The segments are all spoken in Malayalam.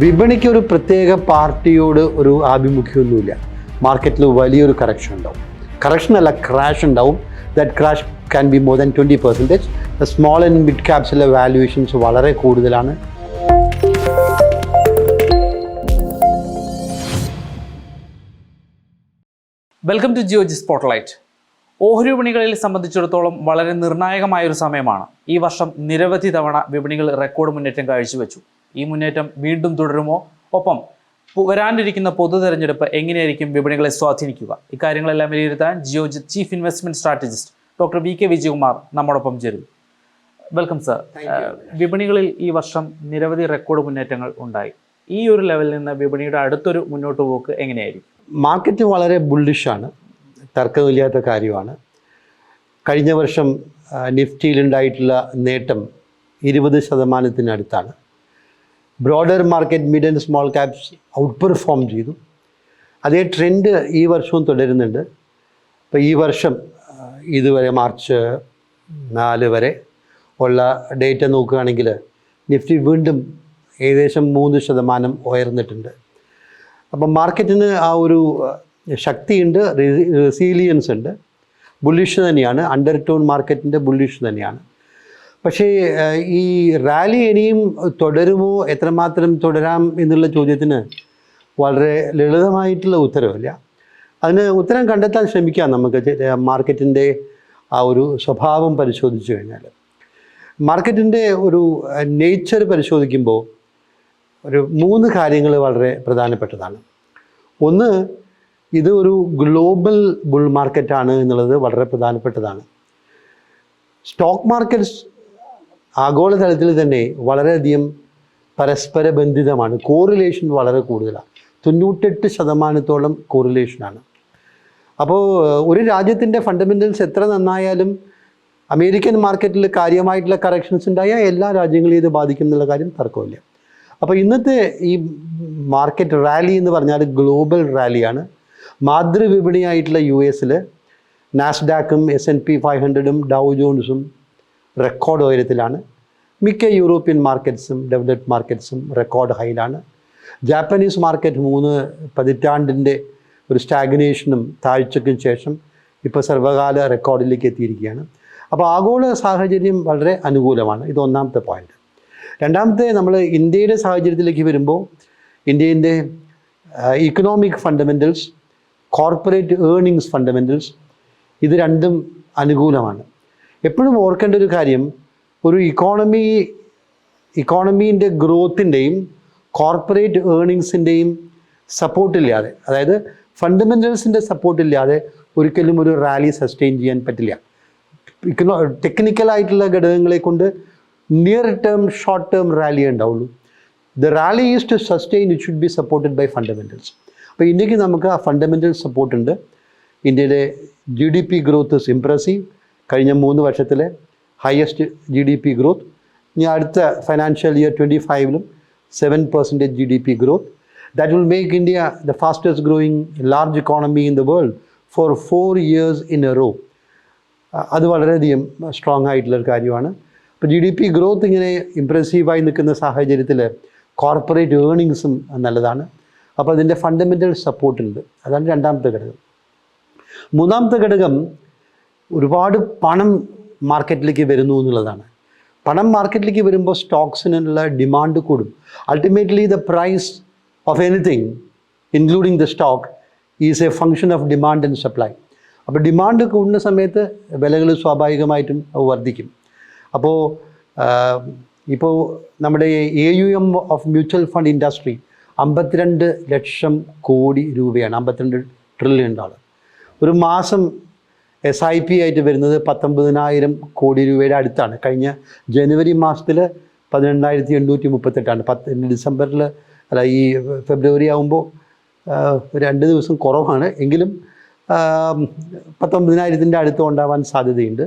വിപണിക്ക് ഒരു പ്രത്യേക പാർട്ടിയോട് ഒരു ആഭിമുഖ്യമൊന്നുമില്ല. മാർക്കറ്റിൽ വലിയൊരു കറക്ഷൻ ഉണ്ടാവും. കറക്ഷൻ അല്ല ക്രാഷ് ഉണ്ടാവും. That crash can be more than twenty percentage small and mid ക്യാപ്സിലെ valuations വളരെ കൂടുതലാണ്. വെൽക്കം ടു ജിയോജി സ്പോട്ട്ലൈറ്റ് ഓഹരി വിപണികളിൽ സംബന്ധിച്ചിടത്തോളം വളരെ നിർണായകമായ ഒരു സമയമാണ്. ഈ വർഷം നിരവധി തവണ വിപണികൾ റെക്കോർഡ് മുന്നേറ്റം കാഴ്ചവെച്ചു. ഈ മുന്നേറ്റം വീണ്ടും തുടരുമോ? ഒപ്പം വരാനിരിക്കുന്ന പൊതു തെരഞ്ഞെടുപ്പ് എങ്ങനെയായിരിക്കും വിപണികളെ സ്വാധീനിക്കുക? ഇക്കാര്യങ്ങളെല്ലാം വിലയിരുത്താൻ Geojit chief investment strategist doctor V K Vijayakumar നമ്മോടൊപ്പം ചേരും വെൽക്കം സർ. വിപണികളിൽ ഈ വർഷം നിരവധി റെക്കോർഡ് മുന്നേറ്റങ്ങൾ ഉണ്ടായി. ഈ ഒരു ലെവലിൽ നിന്ന് വിപണിയുടെ അടുത്തൊരു മുന്നോട്ട് പോക്ക് എങ്ങനെയായിരിക്കും? മാർക്കറ്റ് വളരെ ബുള്ളിഷാണ് തർക്കമില്ലാത്ത കാര്യമാണ്. കഴിഞ്ഞ വർഷം നിഫ്റ്റിയിലുണ്ടായിട്ടുള്ള നേട്ടം ഇരുപത് ശതമാനത്തിനടുത്താണ്. Broader market mid and small caps outperform ചെയ്തു. അതേ ട്രെൻഡ് ഈ വർഷവും തുടരുന്നുണ്ട്. ഇപ്പോൾ ഈ വർഷം ഇതുവരെ മാർച്ച് നാല് വരെ ഉള്ള ഡേറ്റ നോക്കുകയാണെങ്കിൽ നിഫ്റ്റി വീണ്ടും ഏകദേശം മൂന്ന് ശതമാനം ഉയർന്നിട്ടുണ്ട്. അപ്പം മാർക്കറ്റിന് ആ ഒരു ശക്തിയുണ്ട് റെസീലിയൻസ് ഉണ്ട്. ബുള്ളിഷ് തന്നെയാണ് അണ്ടർ ടോൺ മാർക്കറ്റിന്റെ ബുള്ളിഷ് തന്നെയാണ്. പക്ഷേ ഈ റാലി ഇനിയും തുടരുമോ? എത്രമാത്രം തുടരാം എന്നുള്ള ചോദ്യത്തിന് വളരെ ലളിതമായിട്ടുള്ള ഉത്തരവില്ല. അതിന് ഉത്തരം കണ്ടെത്താൻ ശ്രമിക്കാം നമുക്ക്. മാർക്കറ്റിന്റെ ആ ഒരു സ്വഭാവം പരിശോധിച്ചു കഴിഞ്ഞാൽ. മാർക്കറ്റിന്റെ ഒരു നേച്ചർ പരിശോധിക്കുമ്പോൾ ഒരു മൂന്ന് കാര്യങ്ങൾ വളരെ പ്രധാനപ്പെട്ടതാണ്. ഒന്ന് ഇത് ഒരു ഗ്ലോബൽ ബുൾ മാർക്കറ്റാണ് എന്നുള്ളത് വളരെ പ്രധാനപ്പെട്ടതാണ്. സ്റ്റോക്ക് മാർക്കറ്റ്സ് ആഗോളതലത്തിൽ തന്നെ വളരെയധികം പരസ്പര ബന്ധിതമാണ് കോറിലേഷൻ വളരെ കൂടുതലാണ് തൊണ്ണൂറ്റെട്ട് ശതമാനത്തോളം കോറിലേഷനാണ് അപ്പോൾ ഒരു രാജ്യത്തിന്റെ ഫണ്ടമെന്റൽസ് എത്ര നന്നായാലും അമേരിക്കൻ മാർക്കറ്റിൽ കാര്യമായിട്ടുള്ള കറക്ഷൻസ് ഉണ്ടായാൽ എല്ലാ രാജ്യങ്ങളെയും ഇത് ബാധിക്കും എന്നുള്ള കാര്യം തർക്കമില്ല. അപ്പോൾ ഇന്നത്തെ ഈ മാർക്കറ്റ് റാലി എന്ന് പറഞ്ഞാൽ ഗ്ലോബൽ റാലിയാണ് മാതൃവിപണിയായിട്ടുള്ള യു എസിൽ നാസ്ഡാക്കും എസ് എൻ പി ഫൈവ് ഹൺഡ്രഡും ഡൗ ജോൺസും റെക്കോർഡ് ഉയരത്തിലാണ്. മിക്ക യൂറോപ്യൻ മാർക്കറ്റ്സും ഡെവലപ്ഡ് മാർക്കറ്റ്സും റെക്കോർഡ് ഹൈയിലാണ് ജാപ്പനീസ് മാർക്കറ്റ് മൂന്ന് പതിറ്റാണ്ടിന്റെ ഒരു സ്റ്റാഗ്നേഷനും താഴ്ചയ്ക്കും ശേഷം ഇപ്പോൾ സർവകാല റെക്കോർഡിലേക്ക് എത്തിയിരിക്കുകയാണ്. അപ്പോൾ ആഗോള സാഹചര്യം വളരെ അനുകൂലമാണ്. ഇത് ഒന്നാമത്തെ പോയിന്റ് രണ്ടാമത്തെ നമ്മൾ ഇന്ത്യയുടെ സാഹചര്യത്തിലേക്ക് വരുമ്പോൾ ഇന്ത്യന്റെ economic fundamentals corporate earnings fundamentals ഇത് രണ്ടും അനുകൂലമാണ്. എപ്പോഴും ഓർക്കേണ്ട ഒരു കാര്യം ഒരു ഇക്കോണമി ഇക്കോണമീന്റെ ഗ്രോത്തിന്റെയും കോർപ്പറേറ്റ് ഏർണിങ്സിന്റെയും സപ്പോർട്ടില്ലാതെ അതായത് ഫണ്ടമെന്റൽസിന്റെ സപ്പോർട്ടില്ലാതെ ഒരിക്കലും ഒരു റാലി സസ്റ്റെയിൻ ചെയ്യാൻ പറ്റില്ല. ഇക്കണോ ടെക്നിക്കലായിട്ടുള്ള ഘടകങ്ങളെ കൊണ്ട് near term short term rally ഉണ്ടാവുള്ളൂ. The rally is to sustain it should be supported by fundamentals അപ്പോൾ ഇന്ത്യയ്ക്ക് നമുക്ക് ആ ഫണ്ടമെന്റൽ സപ്പോർട്ട് ഉണ്ട്. ഇന്ത്യയുടെ G D P growth is impressive കഴിഞ്ഞ മൂന്ന് വർഷത്തിലെ highest G D P growth ഇനി അടുത്ത financial year twenty ഫൈവിലും seven percentage G D P growth that will make India the fastest growing large economy in the world for four years in a row അത് വളരെയധികം സ്ട്രോങ് ആയിട്ടുള്ളൊരു കാര്യമാണ്. അപ്പോൾ ജി ഡി പി ഗ്രോത്ത് ഇങ്ങനെ ഇമ്പ്രസീവായി നിൽക്കുന്ന സാഹചര്യത്തിൽ കോർപ്പറേറ്റ് ഏർണിങ്സും നല്ലതാണ്. അപ്പോൾ അതിന്റെ ഫണ്ടമെന്റൽ സപ്പോർട്ടുണ്ട് അതാണ് രണ്ടാമത്തെ ഘടകം. മൂന്നാമത്തെ ഘടകം ഒരുപാട് പണം മാർക്കറ്റിലേക്ക് വരുന്നു എന്നുള്ളതാണ്. പണം മാർക്കറ്റിലേക്ക് വരുമ്പോൾ സ്റ്റോക്സിനുള്ള ഡിമാൻഡ് കൂടും. Ultimately the price of anything including the stock is a function of demand and supply അപ്പോൾ ഡിമാൻഡ് കൂടുന്ന സമയത്ത് വിലകൾ സ്വാഭാവികമായിട്ടും വർദ്ധിക്കും. അപ്പോൾ ഇപ്പോൾ നമ്മുടെ A U M of mutual fund industry അമ്പത്തിരണ്ട് ലക്ഷം കോടി രൂപയാണ് അമ്പത്തിരണ്ട് ട്രില്യൺ ഡോളർ ഒരു മാസം എസ് ഐ പി ആയിട്ട് വരുന്നത് പത്തൊമ്പതിനായിരം കോടി രൂപയുടെ അടുത്താണ്. കഴിഞ്ഞ ജനുവരി മാസത്തിൽ പതിനെണ്ണായിരത്തി എണ്ണൂറ്റി മുപ്പത്തെട്ടാണ് പത്ത് ഡിസംബറിൽ അല്ല ഈ ഫെബ്രുവരി ആകുമ്പോൾ രണ്ട് ദിവസം കുറവാണ്. എങ്കിലും പത്തൊമ്പതിനായിരത്തിന്റെ അടുത്ത് ഉണ്ടാവാൻ സാധ്യതയുണ്ട്.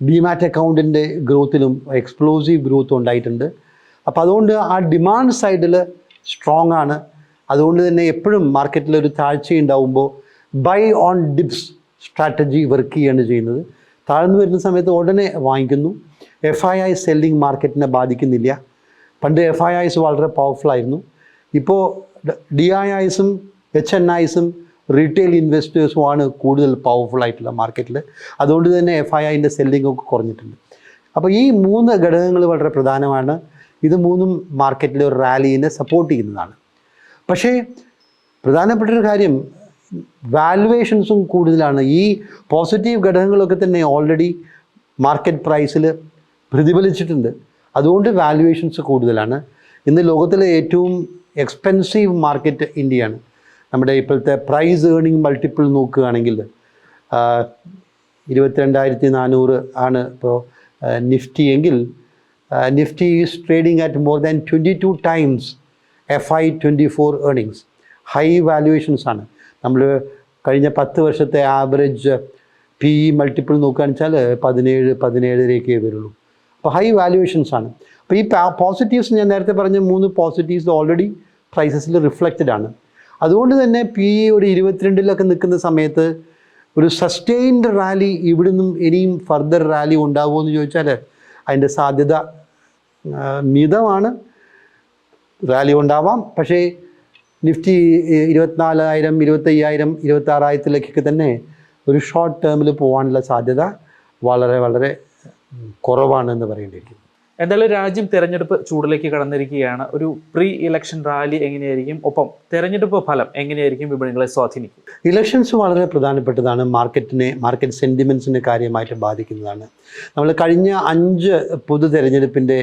ഡിമാറ്റ് അക്കൗണ്ടിന്റെ ഗ്രോത്തിലും എക്സ്പ്ലോസീവ് ഗ്രോത്തും ഉണ്ടായിട്ടുണ്ട്. അപ്പോൾ അതുകൊണ്ട് ആ ഡിമാൻഡ് സൈഡിൽ സ്ട്രോങ് ആണ്. അതുകൊണ്ട് തന്നെ എപ്പോഴും മാർക്കറ്റിൽ ഒരു buy on dips strategy work ചെയ്യാണ് ചെയ്യുന്നത്. താഴ്ന്നു വരുന്ന സമയത്ത് ഉടനെ വാങ്ങിക്കുന്നു. എഫ് ഐ ഐ സെല്ലിംഗ് മാർക്കറ്റിനെ ബാധിക്കുന്നില്ല. പണ്ട് എഫ് ഐ ഐസ് വളരെ പവർഫുൾ ആയിരുന്നു. ഇപ്പോൾ ഡി ഐ ഐസും എച്ച് എൻ ഐസും റീറ്റെയിൽ ഇൻവെസ്റ്റേഴ്സുമാണ് കൂടുതൽ പവർഫുൾ ആയിട്ടുള്ള മാർക്കറ്റിൽ അതുകൊണ്ട് തന്നെ എഫ് ഐ ഐന്റെ സെല്ലിംഗ് ഒക്കെ കുറഞ്ഞിട്ടുണ്ട്. അപ്പോൾ ഈ മൂന്ന് ഘടകങ്ങൾ വളരെ പ്രധാനമാണ്. ഇത് മൂന്നും മാർക്കറ്റിലെ ഒരു റാലീനെ സപ്പോർട്ട് ചെയ്യുന്നതാണ്. പക്ഷേ പ്രധാനപ്പെട്ട ഒരു കാര്യം വാലുവേഷൻസും കൂടുതലാണ്. ഈ പോസിറ്റീവ് ഘടകങ്ങളൊക്കെ തന്നെ ഓൾറെഡി മാർക്കറ്റ് പ്രൈസിൽ പ്രതിഫലിച്ചിട്ടുണ്ട്. അതുകൊണ്ട് വാലുവേഷൻസ് കൂടുതലാണ്. ഇന്ന് ലോകത്തിലെ ഏറ്റവും എക്സ്പെൻസീവ് മാർക്കറ്റ് ഇന്ത്യയാണ്. നമ്മുടെ ഇപ്പോഴത്തെ പ്രൈസ് ഏണിംഗ് മൾട്ടിപ്പിൾ നോക്കുകയാണെങ്കിൽ ഇരുപത്തിരണ്ടായിരത്തി നാനൂറ് ആണ് ഇപ്പോൾ നിഫ്റ്റി എങ്കിൽ Nifty is trading at more than twenty two times F Y twenty four earnings high valuations ആണ്. നമ്മൾ കഴിഞ്ഞ പത്ത് വർഷത്തെ ആവറേജ് പി ഇ മൾട്ടിപ്പിൾ നോക്കുകയാണെന്ന് വെച്ചാൽ പതിനേഴ് പതിനേഴരയൊക്കെ വരുള്ളൂ. അപ്പോൾ ഹൈ വാല്യുവേഷൻസ് ആണ്. അപ്പോൾ ഈ പോസിറ്റീവ്സ് ഞാൻ നേരത്തെ പറഞ്ഞ മൂന്ന് പോസിറ്റീവ്സ് ഓൾറെഡി പ്രൈസസിൽ റിഫ്ലക്റ്റഡ് ആണ്. അതുകൊണ്ട് തന്നെ പി ഇ ഒരു ഇരുപത്തിരണ്ടിലൊക്കെ നിൽക്കുന്ന സമയത്ത് ഒരു സസ്റ്റെയിൻഡ് റാലി ഇവിടുന്നും ഇനിയും ഫർദർ റാലി ഉണ്ടാവുമോ എന്ന് ചോദിച്ചാൽ അതിന്റെ സാധ്യത മിതമാണ്. റാലി ഉണ്ടാവാം. പക്ഷേ നിഫ്റ്റി ഇരുപത്തിനാലായിരം ഇരുപത്തയ്യായിരം ഇരുപത്താറായിരത്തിലേക്കൊക്കെ തന്നെ ഒരു ഷോർട്ട് ടേമിൽ പോകാനുള്ള സാധ്യത വളരെ വളരെ കുറവാണ് കുറവാണെന്ന് പറയേണ്ടിയിരിക്കും എന്തായാലും രാജ്യം തെരഞ്ഞെടുപ്പ് ചൂടിലേക്ക് കടന്നിരിക്കുകയാണ്. ഒരു പ്രീ ഇലക്ഷൻ റാലി എങ്ങനെയായിരിക്കും? ഒപ്പം തെരഞ്ഞെടുപ്പ് ഫലം എങ്ങനെയായിരിക്കും? വിപണികളെ സ്വാധീനിക്കും. ഇലക്ഷൻസ് വളരെ പ്രധാനപ്പെട്ടതാണ്. മാർക്കറ്റിനെ മാർക്കറ്റ് സെന്റിമെൻസിനെ കാര്യമായിട്ട് ബാധിക്കുന്നതാണ്. നമ്മൾ കഴിഞ്ഞ അഞ്ച് പൊതു തെരഞ്ഞെടുപ്പിന്റെ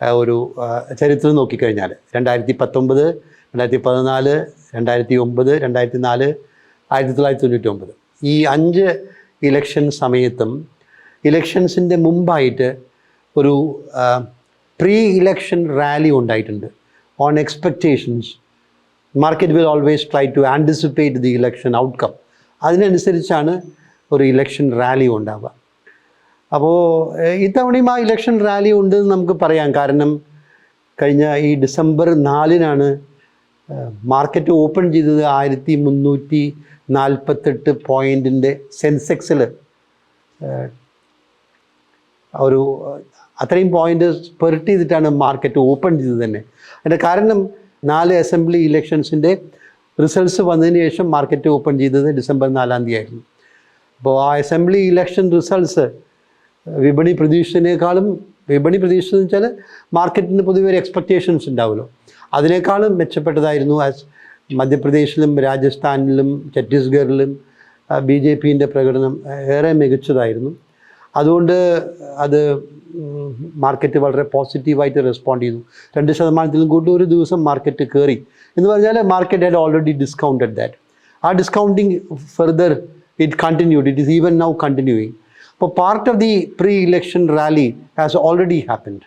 ഒരു ചരിത്രം നോക്കിക്കഴിഞ്ഞാൽ രണ്ടായിരത്തി പത്തൊമ്പത് രണ്ടായിരത്തി പതിനാല് രണ്ടായിരത്തി ഒമ്പത് രണ്ടായിരത്തി നാല് ആയിരത്തി തൊള്ളായിരത്തി തൊണ്ണൂറ്റി ഒമ്പത് ഈ അഞ്ച് ഇലക്ഷൻ സമയത്തും ഇലക്ഷൻസിന്റെ മുമ്പായിട്ട് ഒരു പ്രീ ഇലക്ഷൻ റാലി ഉണ്ടായിട്ടുണ്ട്. On expectations market will always try to anticipate the election outcome അതിനനുസരിച്ചാണ് ഒരു ഇലക്ഷൻ റാലി ഉണ്ടാവുക. അപ്പോൾ ഇത്തവണയും ആ ഇലക്ഷൻ റാലി ഉണ്ടെന്ന് നമുക്ക് പറയാം. കാരണം കഴിഞ്ഞ ഈ ഡിസംബർ നാലിനാണ് മാർക്കറ്റ് ഓപ്പൺ ചെയ്തത് ആയിരത്തി മുന്നൂറ്റി നാൽപ്പത്തെട്ട് പോയിന്റിന്റെ സെൻസെക്സിൽ ഒരു അത്രയും പോയിന്റ് പെർട്ട് ചെയ്തിട്ടാണ് മാർക്കറ്റ് ഓപ്പൺ ചെയ്തത് തന്നെ. അതിന്റെ കാരണം നാല് അസംബ്ലി ഇലക്ഷൻസിന്റെ റിസൾട്ട്സ് വന്നതിന് ശേഷം മാർക്കറ്റ് ഓപ്പൺ ചെയ്തത് ഡിസംബർ നാലാം തീയതി ആയിരുന്നു അപ്പോൾ ആ അസംബ്ലി ഇലക്ഷൻ റിസൾട്ട്സ് വിപണി പ്രതീക്ഷിച്ചതിനേക്കാളും വിപണി പ്രതീക്ഷിച്ചതെന്ന് വെച്ചാൽ മാർക്കറ്റിന് പൊതുവെ ഒരു എക്സ്പെക്റ്റേഷൻസ് ഉണ്ടാവുമല്ലോ. അതിനേക്കാളും മെച്ചപ്പെട്ടതായിരുന്നു ആസ് മധ്യപ്രദേശിലും രാജസ്ഥാനിലും ഛത്തീസ്ഗഡിലും ബി ജെ പിന്റെ പ്രകടനം ഏറെ മികച്ചതായിരുന്നു. അതുകൊണ്ട് അത് മാർക്കറ്റ് വളരെ പോസിറ്റീവായിട്ട് റെസ്പോണ്ട് ചെയ്തു. രണ്ട് ശതമാനത്തിലും കൂടുതൽ ഒരു ദിവസം മാർക്കറ്റ് കയറി എന്ന് പറഞ്ഞാൽ market had already discounted that ആ discounting further it continued it is even now continuing അപ്പോൾ part of the pre election rally has already happened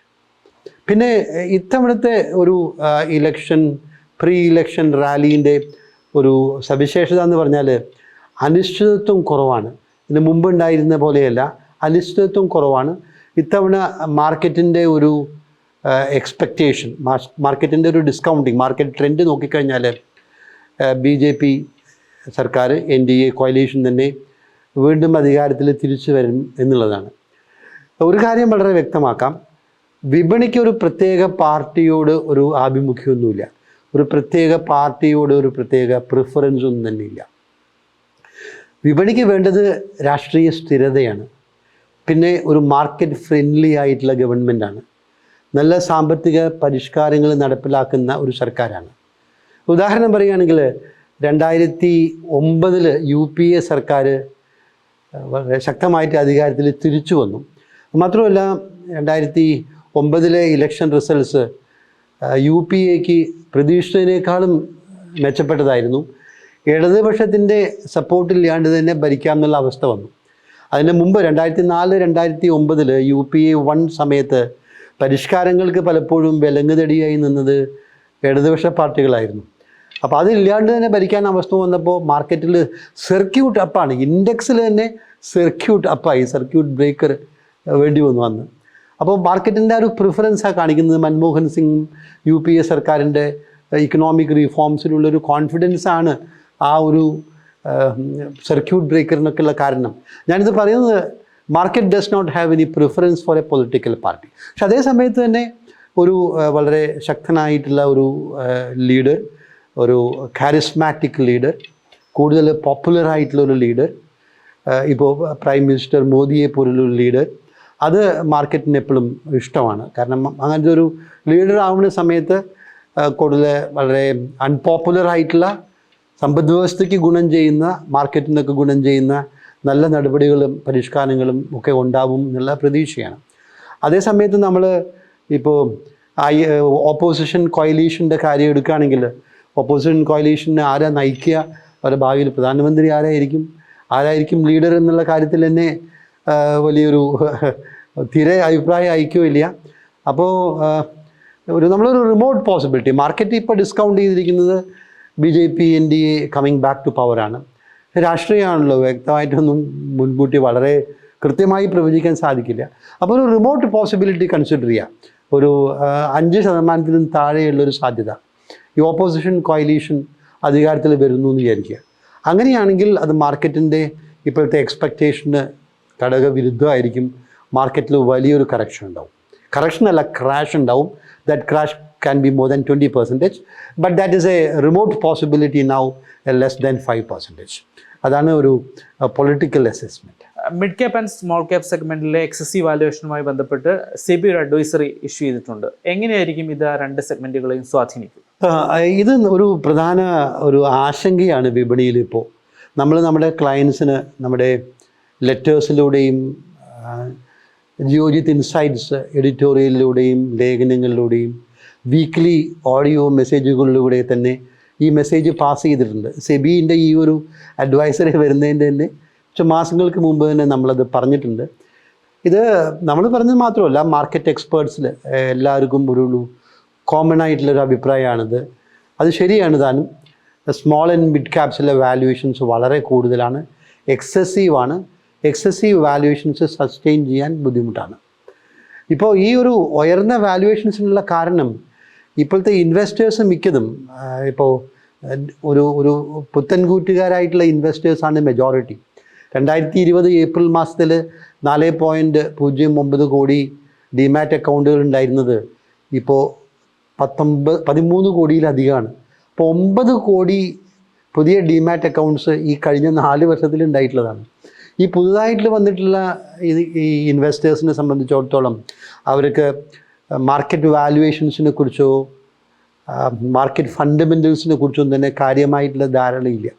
പിന്നെ ഇത്തവണത്തെ ഒരു ഇലക്ഷൻ പ്രീ ഇലക്ഷൻ റാലീന്റെ ഒരു സവിശേഷത എന്ന് പറഞ്ഞാൽ അനിശ്ചിതത്വം കുറവാണ്. ഇതിന് മുമ്പ് ഉണ്ടായിരുന്ന പോലെയല്ല അനിശ്ചിതത്വം കുറവാണ്. ഇത്തവണ മാർക്കറ്റിന്റെ ഒരു എക്സ്പെക്റ്റേഷൻ മാർക്കറ്റിന്റെ ഒരു ഡിസ്കൗണ്ടിങ് മാർക്കറ്റ് ട്രെൻഡ് നോക്കിക്കഴിഞ്ഞാൽ ബി ജെ പി സർക്കാർ എൻ ഡി എ കോയലീഷൻ തന്നെ വീണ്ടും അധികാരത്തിൽ തിരിച്ചു വരും എന്നുള്ളതാണ്. ഒരു കാര്യം വളരെ വ്യക്തമാക്കാം. വിപണിക്ക് ഒരു പ്രത്യേക പാർട്ടിയോട് ഒരു ആഭിമുഖ്യമൊന്നുമില്ല. ഒരു പ്രത്യേക പാർട്ടിയോട് ഒരു പ്രത്യേക പ്രിഫറൻസ് ഒന്നും തന്നെ ഇല്ല വിപണിക്ക് വേണ്ടത് രാഷ്ട്രീയ സ്ഥിരതയാണ്. പിന്നെ ഒരു മാർക്കറ്റ് ഫ്രണ്ട്ലി ആയിട്ടുള്ള ഗവൺമെന്റാണ് നല്ല സാമ്പത്തിക പരിഷ്കാരങ്ങൾ നടപ്പിലാക്കുന്ന ഒരു സർക്കാരാണ്. ഉദാഹരണം പറയുകയാണെങ്കിൽ രണ്ടായിരത്തി ഒമ്പതിൽ യു പി എ സർക്കാർ വളരെ ശക്തമായിട്ട് അധികാരത്തിൽ തിരിച്ചു വന്നു. മാത്രമല്ല രണ്ടായിരത്തി ഒമ്പതിലെ ഇലക്ഷൻ റിസൾട്ട്സ് യു പി എക്ക് പ്രതീക്ഷിച്ചതിനേക്കാളും മെച്ചപ്പെട്ടതായിരുന്നു. ഇടതുപക്ഷത്തിന്റെ സപ്പോർട്ടില്ലാണ്ട് തന്നെ ഭരിക്കാം എന്നുള്ള അവസ്ഥ വന്നു. അതിന് മുമ്പ് രണ്ടായിരത്തി നാല് രണ്ടായിരത്തി ഒമ്പതിൽ യു പി എ വൺ സമയത്ത് പരിഷ്കാരങ്ങൾക്ക് പലപ്പോഴും വിലങ്ങുതടിയായി നിന്നത് ഇടതുപക്ഷ പാർട്ടികളായിരുന്നു. അപ്പോൾ അതില്ലാണ്ട് തന്നെ ഭരിക്കാൻ അവസ്ഥ വന്നപ്പോൾ മാർക്കറ്റിൽ സർക്യൂട്ട് അപ്പാണ് ഇൻഡെക്സിൽ തന്നെ സർക്യൂട്ട് അപ്പായി സർക്യൂട്ട് ബ്രേക്കർ വേണ്ടി വന്നു അന്ന്. അപ്പോൾ മാർക്കറ്റിന്റെ ഒരു പ്രിഫറൻസാണ് കാണിക്കുന്നത് Manmohan Singh U P A സർക്കാരിന്റെ ഇക്കണോമിക് റിഫോംസിലുള്ളൊരു കോൺഫിഡൻസാണ് ആ ഒരു സർക്യൂട്ട് ബ്രേക്കറിനൊക്കെയുള്ള കാരണം. ഞാനിത് പറയുന്നത് market does not have any preference for a political party പക്ഷെ അതേ സമയത്ത് തന്നെ ഒരു വളരെ ശക്തനായിട്ടുള്ള ഒരു ലീഡർ ഒരു കാരിസ്മാറ്റിക് ലീഡർ കൂടുതൽ പോപ്പുലർ ഒരു ലീഡർ ഇപ്പോൾ പ്രൈം മിനിസ്റ്റർ മോദിയെ പോലുള്ള ഒരു ലീഡർ അത് മാർക്കറ്റിന് എപ്പോഴും ഇഷ്ടമാണ്. കാരണം അങ്ങനത്തെ ഒരു ലീഡർ ആവുന്ന സമയത്ത് കൂടുതൽ വളരെ അൺപോപ്പുലർ ആയിട്ടുള്ള സമ്പദ് വ്യവസ്ഥയ്ക്ക് ഗുണം ചെയ്യുന്ന മാർക്കറ്റിനൊക്കെ ഗുണം ചെയ്യുന്ന നല്ല നടപടികളും പരിഷ്കാരങ്ങളും ഒക്കെ ഉണ്ടാവും എന്നുള്ള പ്രതീക്ഷയാണ്. അതേസമയത്ത് നമ്മൾ ഇപ്പോൾ ഐ ഓപ്പോസിഷൻ കോയിലീഷന്റെ കാര്യം എടുക്കുകയാണെങ്കിൽ ഓപ്പോസിഷൻ കോയിലീഷനെ ആരാ നയിക്കുക? അവരുടെ ഭാവിയിൽ പ്രധാനമന്ത്രി ആരായിരിക്കും? ആരായിരിക്കും ലീഡർ എന്നുള്ള കാര്യത്തിൽ തന്നെ വലിയൊരു തീരെ അഭിപ്രായം അയക്കുകയില്ല. അപ്പോൾ ഒരു നമ്മളൊരു റിമോട്ട് പോസിബിലിറ്റി മാർക്കറ്റ് ഇപ്പോൾ ഡിസ്കൗണ്ട് ചെയ്തിരിക്കുന്നത് B J P N D A coming back to പവറാണ് രാഷ്ട്രീയമാണല്ലോ വ്യക്തമായിട്ടൊന്നും മുൻകൂട്ടി വളരെ കൃത്യമായി പ്രവചിക്കാൻ സാധിക്കില്ല. അപ്പോൾ ഒരു റിമോട്ട് പോസിബിലിറ്റി കൺസിഡർ ചെയ്യാം. ഒരു അഞ്ച് ശതമാനത്തിനും താഴെയുള്ളൊരു സാധ്യത. ഈ ഓപ്പോസിഷൻ കോയിലീഷൻ അധികാരത്തിൽ വരുന്നു എന്ന് വിചാരിക്കുക. അങ്ങനെയാണെങ്കിൽ അത് മാർക്കറ്റിന്റെ ഇപ്പോഴത്തെ എക്സ്പെക്റ്റേഷന് ഘടകവിരുദ്ധമായിരിക്കും മാർക്കറ്റിൽ വലിയൊരു കറക്ഷൻ ഉണ്ടാവും. കറക്ഷൻ അല്ല ക്രാഷ് ഉണ്ടാവും. That crash can be more than twenty percentage but that is a remote possibility now less than five percentage അതാണ് ഒരു political assessment mid cap and small cap സെഗ്മെന്റിലെ excessive വാല്യുവേഷനുമായി ബന്ധപ്പെട്ട് സെബി ഒരു അഡ്വൈസറി ഇഷ്യൂ ചെയ്തിട്ടുണ്ട്. എങ്ങനെയായിരിക്കും ഇത് ആ രണ്ട് സെഗ്മെന്റുകളെയും സ്വാധീനിക്കും ഇത് ഒരു പ്രധാന ഒരു ആശങ്കയാണ് വിപണിയിൽ ഇപ്പോൾ നമ്മൾ നമ്മുടെ ക്ലയൻസിന് നമ്മുടെ ലെറ്റേഴ്സിലൂടെയും ജിയോജിത്ത് ഇൻസൈറ്റ്സ് എഡിറ്റോറിയലിലൂടെയും ലേഖനങ്ങളിലൂടെയും വീക്ക്ലി ഓഡിയോ മെസ്സേജുകളിലൂടെ തന്നെ ഈ മെസ്സേജ് പാസ് ചെയ്തിട്ടുണ്ട്. സെബീന്റെ ഈ ഒരു അഡ്വൈസറി വരുന്നതിന്റെ തന്നെ മാസങ്ങൾക്ക് മുമ്പ് തന്നെ നമ്മളത് പറഞ്ഞിട്ടുണ്ട്. ഇത് നമ്മൾ പറഞ്ഞത് മാത്രമല്ല മാർക്കറ്റ് എക്സ്പേർട്സിൽ എല്ലാവർക്കും ഒരു കോമൺ ആയിട്ടുള്ളൊരു അഭിപ്രായമാണിത്. അത് ശരിയാണ് താനും. സ്മോൾ ആൻഡ് മിഡ് ക്യാപ്സിലെ വാല്യുവേഷൻസ് വളരെ കൂടുതലാണ്. എക്സസീവാണ്. എക്സസീവ് വാല്യുവേഷൻസ് സസ്റ്റെയിൻ ചെയ്യാൻ ബുദ്ധിമുട്ടാണ്. ഇപ്പോൾ ഈ ഒരു ഉയർന്ന വാല്യുവേഷൻസിനുള്ള കാരണം ഇപ്പോഴത്തെ ഇൻവെസ്റ്റേഴ്സ് മിക്കതും ഇപ്പോൾ ഒരു ഒരു പുത്തൻകൂറ്റുകാരായിട്ടുള്ള ഇൻവെസ്റ്റേഴ്സാണ് മെജോറിറ്റി രണ്ടായിരത്തി ഇരുപത് ഏപ്രിൽ മാസത്തിൽ നാല് പോയിന്റ് പൂജ്യം ഒമ്പത് കോടി ഡിമാറ്റ് അക്കൗണ്ടുകൾ ഉണ്ടായിരുന്നത് ഇപ്പോൾ പത്തൊമ്പത് പതിമൂന്ന് കോടിയിലധികമാണ്. അപ്പോൾ ഒമ്പത് കോടി പുതിയ ഡിമാറ്റ് അക്കൗണ്ട്സ് ഈ കഴിഞ്ഞ നാല് വർഷത്തിൽ ഉണ്ടായിട്ടുള്ളതാണ്. ഈ പുതുതായിട്ട് വന്നിട്ടുള്ള ഈ- ഇൻവെസ്റ്റേഴ്സിനെ സംബന്ധിച്ചിടത്തോളം അവർക്ക് മാർക്കറ്റ് വാല്യുവേഷൻസിനെ കുറിച്ചോ മാർക്കറ്റ് ഫണ്ടമെന്റൽസിനെ കുറിച്ചൊന്നും തന്നെ കാര്യമായിട്ടുള്ള ധാരണയില്ല.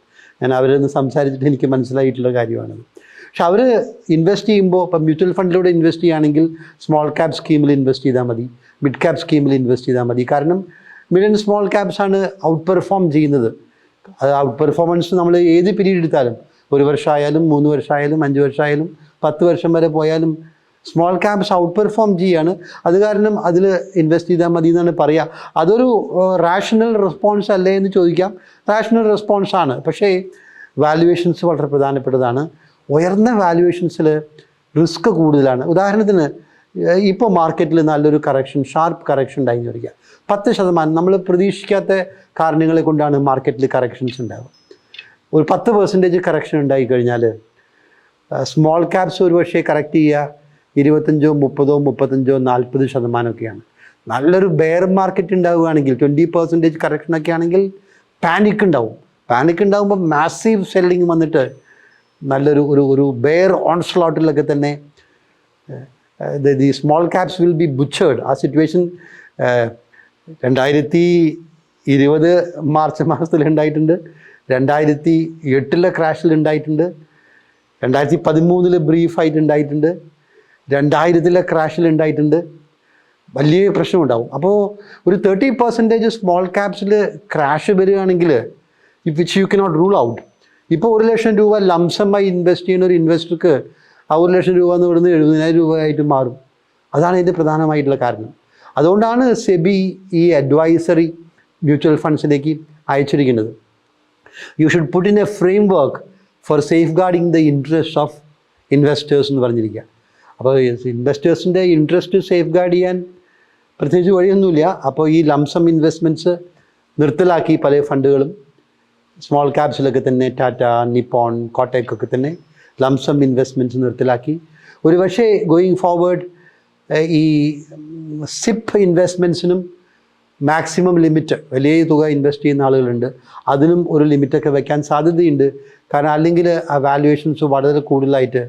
ഞാൻ അവരിൽ നിന്ന് സംസാരിച്ചിട്ട് എനിക്ക് മനസ്സിലായിട്ടുള്ള കാര്യമാണ്. പക്ഷെ അവർ ഇൻവെസ്റ്റ് ചെയ്യുമ്പോൾ ഇപ്പം മ്യൂച്വൽ ഫണ്ടിലൂടെ ഇൻവെസ്റ്റ് ചെയ്യുകയാണെങ്കിൽ സ്മോൾ ക്യാപ് സ്കീമിൽ ഇൻവെസ്റ്റ് ചെയ്താൽ മതി മിഡ് ക്യാപ് സ്കീമിൽ ഇൻവെസ്റ്റ് ചെയ്താൽ മതി. കാരണം മിഡ് ആൻഡ് സ്മോൾ ക്യാപ്സ് ആണ് ഔട്ട് പെർഫോം ചെയ്യുന്നത്. അത് ഔട്ട് പെർഫോമൻസ് നമ്മൾ ഏത് പീരീഡ് എടുത്താലും ഒരു വർഷമായാലും മൂന്ന് വർഷമായാലും അഞ്ച് വർഷമായാലും പത്ത് വർഷം വരെ പോയാലും സ്മോൾ ക്യാപ്സ് ഔട്ട് പെർഫോം ചെയ്യാണ് അത് കാരണം അതിൽ ഇൻവെസ്റ്റ് ചെയ്താൽ മതി എന്നാണ് പറയുക അതൊരു റാഷണൽ റെസ്പോൺസ് അല്ലേ എന്ന് ചോദിക്കാം. റാഷണൽ റെസ്പോൺസ് ആണ്. പക്ഷേ വാല്യുവേഷൻസ് വളരെ പ്രധാനപ്പെട്ടതാണ്. ഉയർന്ന വാല്യുവേഷൻസിൽ റിസ്ക് കൂടുതലാണ്. ഉദാഹരണത്തിന് ഇപ്പോൾ മാർക്കറ്റിൽ നല്ലൊരു കറക്ഷൻ ഷാർപ്പ് കറക്ഷൻ ഉണ്ടായി എന്ന് വരിക പത്ത് ശതമാനം നമ്മൾ പ്രതീക്ഷിക്കാത്ത കാരണങ്ങളെ കൊണ്ടാണ് മാർക്കറ്റിൽ കറക്ഷൻസ് ഉണ്ടാവുക. ഒരു പത്ത് പെർസെന്റേജ് കറക്ഷൻ ഉണ്ടായി കഴിഞ്ഞാൽ സ്മോൾ ക്യാപ്സ് ഒരു പക്ഷേ കറക്റ്റ് ചെയ്യുക ഇരുപത്തഞ്ചോ മുപ്പതോ മുപ്പത്തഞ്ചോ നാൽപ്പത് ശതമാനമൊക്കെയാണ്. നല്ലൊരു ബെയർ മാർക്കറ്റ് ഉണ്ടാവുകയാണെങ്കിൽ ട്വന്റി പെർസെന്റേജ് കറക്ഷനൊക്കെ ആണെങ്കിൽ പാനിക് ഉണ്ടാവും. പാനിക് ഉണ്ടാകുമ്പോൾ മാസീവ് സെല്ലിങ് വന്നിട്ട് നല്ലൊരു ഒരു ഒരു ബെയർ ഓൺ സ്ലോട്ടിലൊക്കെ തന്നെ the small caps will be butchered ആ സിറ്റുവേഷൻ രണ്ടായിരത്തി ഇരുപത് മാർച്ച് മാസത്തിൽ ഉണ്ടായിട്ടുണ്ട്. രണ്ടായിരത്തി എട്ടിലെ ക്രാഷിൽ ഉണ്ടായിട്ടുണ്ട് രണ്ടായിരത്തി പതിമൂന്നിൽ ബ്രീഫായിട്ട് ഉണ്ടായിട്ടുണ്ട് രണ്ടായിരത്തിലെ ക്രാഷിൽ ഉണ്ടായിട്ടുണ്ട് വലിയ പ്രശ്നമുണ്ടാവും അപ്പോൾ ഒരു തേർട്ടി പെർസെന്റേജ് സ്മോൾ ക്യാപ്സിൽ ക്രാഷ് വരികയാണെങ്കിൽ which you cannot rule out ഇപ്പോൾ ഒരു ലക്ഷം രൂപ ലംസമായി ഇൻവെസ്റ്റ് ചെയ്യുന്ന ഒരു ഇൻവെസ്റ്റർക്ക് ആ ഒരു ലക്ഷം രൂപ എന്ന് പറയുന്നത് എഴുപതിനായിരം രൂപയായിട്ട് മാറും. അതാണ് ഇതിന്റെ പ്രധാനമായിട്ടുള്ള കാരണം. അതുകൊണ്ടാണ് സെബി ഈ അഡ്വൈസറി മ്യൂച്വൽ ഫണ്ട്സിലേക്ക് അയച്ചിരിക്കുന്നത്. You should put in a framework for safeguarding the interest of investors എന്ന് പറഞ്ഞിരിക്കുക. അപ്പോൾ ഇൻവെസ്റ്റേഴ്സിന്റെ ഇൻട്രസ്റ്റ് സേഫ് ഗാർഡ് ചെയ്യാൻ പ്രത്യേകിച്ച് വഴിയൊന്നുമില്ല. അപ്പോൾ ഈ ലംസം ഇൻവെസ്റ്റ്മെന്റ്സ് നിർത്തലാക്കി പല ഫണ്ടുകളും സ്മോൾ ക്യാപ്സിലൊക്കെ തന്നെ ടാറ്റ നിപ്പോൺ കോട്ടയ്ക്കൊക്കെ തന്നെ ലംസം ഇൻവെസ്റ്റ്മെന്റ്സ് നിർത്തലാക്കി. ഒരു പക്ഷേ ഗോയിങ് ഫോർവേഡ് ഈ സിപ്പ് ഇൻവെസ്റ്റ്മെന്റ്സിനും മാക്സിമം ലിമിറ്റ് വലിയ തുക ഇൻവെസ്റ്റ് ചെയ്യുന്ന ആളുകളുണ്ട്. അതിനും ഒരു ലിമിറ്റൊക്കെ വെക്കാൻ സാധ്യതയുണ്ട്. കാരണം അല്ലെങ്കിൽ ആ വാല്യുവേഷൻസ് വളരെ കൂടുതലായിട്ട്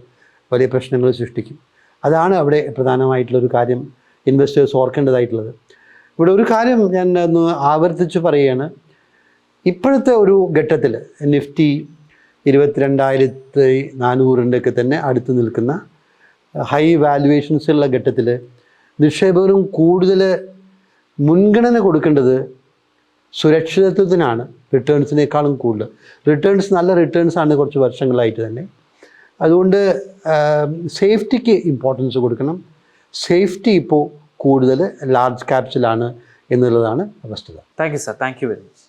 വലിയ പ്രശ്നങ്ങൾ സൃഷ്ടിക്കും. അതാണ് അവിടെ പ്രധാനമായിട്ടുള്ളൊരു കാര്യം ഇൻവെസ്റ്റേഴ്സ് ഓർക്കേണ്ടതായിട്ടുള്ളത്. ഇവിടെ ഒരു കാര്യം ഞാൻ ഒന്ന് ആവർത്തിച്ച് പറയുകയാണ്. ഇപ്പോഴത്തെ ഒരു ഘട്ടത്തിൽ നിഫ്റ്റി ഇരുപത്തിരണ്ടായിരത്തി നാനൂറിന്റെയൊക്കെ തന്നെ അടുത്ത് നിൽക്കുന്ന ഹൈ വാല്യുവേഷൻസ് ഉള്ള ഘട്ടത്തിൽ നിക്ഷേപകരും കൂടുതൽ മുൻഗണന കൊടുക്കേണ്ടത് സുരക്ഷിതത്വത്തിനാണ് റിട്ടേൺസിനേക്കാളും കൂടുതൽ. റിട്ടേൺസ് നല്ല റിട്ടേൺസ് ആണ് കുറച്ച് വർഷങ്ങളായിട്ട് തന്നെ. അതുകൊണ്ട് സേഫ്റ്റിക്ക് ഇമ്പോർട്ടൻസ് കൊടുക്കണം. സേഫ്റ്റി ഇപ്പോൾ കൂടുതൽ ലാർജ് ക്യാപ്സിലാണ് എന്നുള്ളതാണ് വസ്തുത thank you sir thank you very much